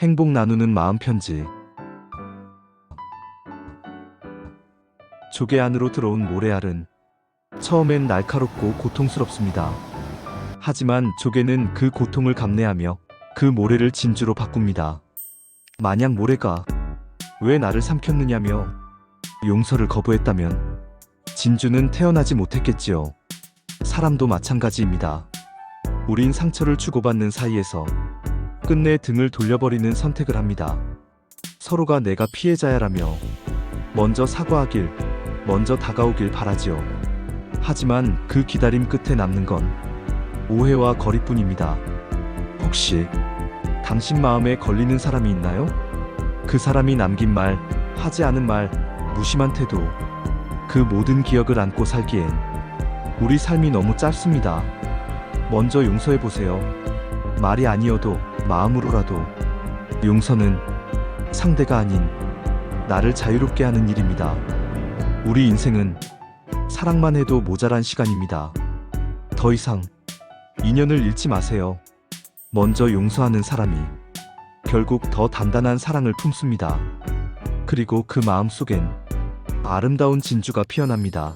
행복 나누는 마음 편지. 조개 안으로 들어온 모래알은 처음엔 날카롭고 고통스럽습니다. 하지만 조개는 그 고통을 감내하며 그 모래를 진주로 바꿉니다. 만약 모래가 왜 나를 삼켰느냐며 용서를 거부했다면 진주는 태어나지 못했겠지요. 사람도 마찬가지입니다. 우린 상처를 주고받는 사이에서 끝내 등을 돌려버리는 선택을 합니다. 서로가 내가 피해자야라며 먼저 사과하길, 먼저 다가오길 바라지요. 하지만 그 기다림 끝에 남는 건 오해와 거리뿐입니다. 혹시 당신 마음에 걸리는 사람이 있나요? 그 사람이 남긴 말, 하지 않은 말, 무심한 태도, 그 모든 기억을 안고 살기엔 우리 삶이 너무 짧습니다. 먼저 용서해보세요. 말이 아니어도 마음으로라도 용서는 상대가 아닌 나를 자유롭게 하는 일입니다. 우리 인생은 사랑만 해도 모자란 시간입니다. 더 이상 인연을 잃지 마세요. 먼저 용서하는 사람이 결국 더 단단한 사랑을 품습니다. 그리고 그 마음 속엔 아름다운 진주가 피어납니다.